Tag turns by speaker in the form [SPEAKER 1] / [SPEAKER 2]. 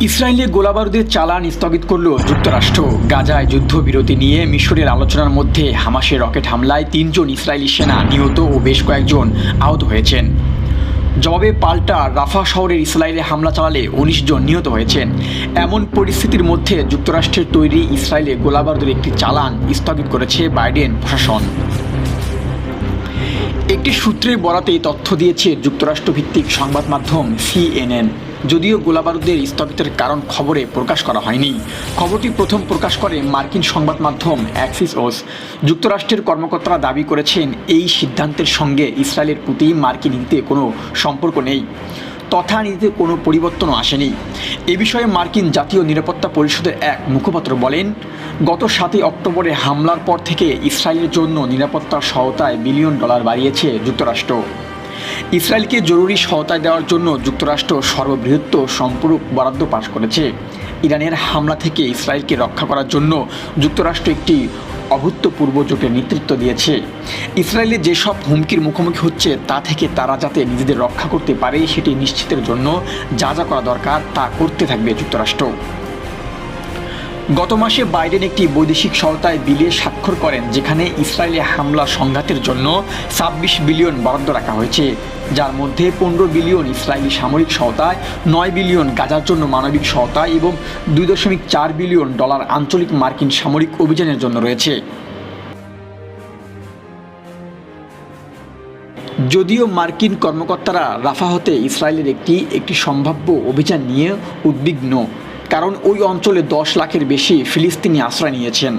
[SPEAKER 1] ইসরায়েলে গোলাবারুদের চালান স্থগিত করল যুক্তরাষ্ট্র। গাজায় যুদ্ধবিরতি নিয়ে মিশরের আলোচনার মধ্যে হামাসের রকেট হামলায় তিনজন ইসরায়েলি সেনা নিহত ও বেশ কয়েকজন আহত হয়েছেন। জবাবে পাল্টা রাফা শহরের ইসরায়েলে হামলা চালালে উনিশ জন নিহত হয়েছেন। এমন পরিস্থিতির মধ্যে যুক্তরাষ্ট্রের তৈরি ইসরায়েলে গোলাবারুদের একটি চালান স্থগিত করেছে বাইডেন প্রশাসন। একটি সূত্রের বরাতে তথ্য দিয়েছে যুক্তরাষ্ট্রভিত্তিক সংবাদ মাধ্যম সিএনএন। যদিও গোলাবারুদের স্থগিতের কারণ খবরে প্রকাশ করা হয়নি। খবরটি প্রথম প্রকাশ করে মার্কিন সংবাদ মাধ্যম অ্যাক্সিস ওস। যুক্তরাষ্ট্রের কর্মকর্তারা দাবি করেছেন, এই সিদ্ধান্তের সঙ্গে ইসরায়েলের প্রতি মার্কিন নীতিতে কোনো সম্পর্ক নেই। তথা নীতিতে কোনো পরিবর্তনও আসেনি। এ বিষয়ে মার্কিন জাতীয় নিরাপত্তা পরিষদের এক মুখপাত্র বলেন, গত সাতই অক্টোবরে হামলার পর থেকে ইসরায়েলের জন্য নিরাপত্তা সহায়তায় বিলিয়ন ডলার বাড়িয়েছে যুক্তরাষ্ট্র। ইসরায়েলকে জরুরি সহায়তা দেওয়ার জন্য যুক্তরাষ্ট্র সর্ববৃহৎ সম্পূরক বরাদ্দ পাশ করেছে। ইরানের হামলা থেকে ইসরায়েলকে রক্ষা করার জন্য যুক্তরাষ্ট্র একটি অভূতপূর্ব জোটের নেতৃত্ব দিয়েছে। ইসরায়েলে যেসব হুমকির মুখোমুখি হচ্ছে, তা থেকে তারা যাতে নিজেদের রক্ষা করতে পারে, সেটি নিশ্চিতের জন্য যা যা করা দরকার তা করতে থাকবে যুক্তরাষ্ট্র। গত মাসে বাইডেন একটি বৈদেশিক সহায়তায় বিলে স্বাক্ষর করেন, যেখানে ইসরায়েলে হামলা সংঘাতের জন্য ছাব্বিশ বিলিয়ন বরাদ্দ রাখা হয়েছে। যার মধ্যে পনেরো বিলিয়ন ইসরায়েলি সামরিক সহায়তায়, নয় বিলিয়ন গাজার জন্য মানবিক সহায়তা এবং দুই দশমিক চার বিলিয়ন ডলার আঞ্চলিক মার্কিন সামরিক অভিযানের জন্য রয়েছে। যদিও মার্কিন কর্মকর্তারা রাফা হতে ইসরায়েলের একটি একটি সম্ভাব্য অভিযান নিয়ে উদ্বিগ্ন কারণ ওই অঞ্চলে দশ লাখের বেশি ফিলিস্তিনি আশ্রয় নিয়েছেন।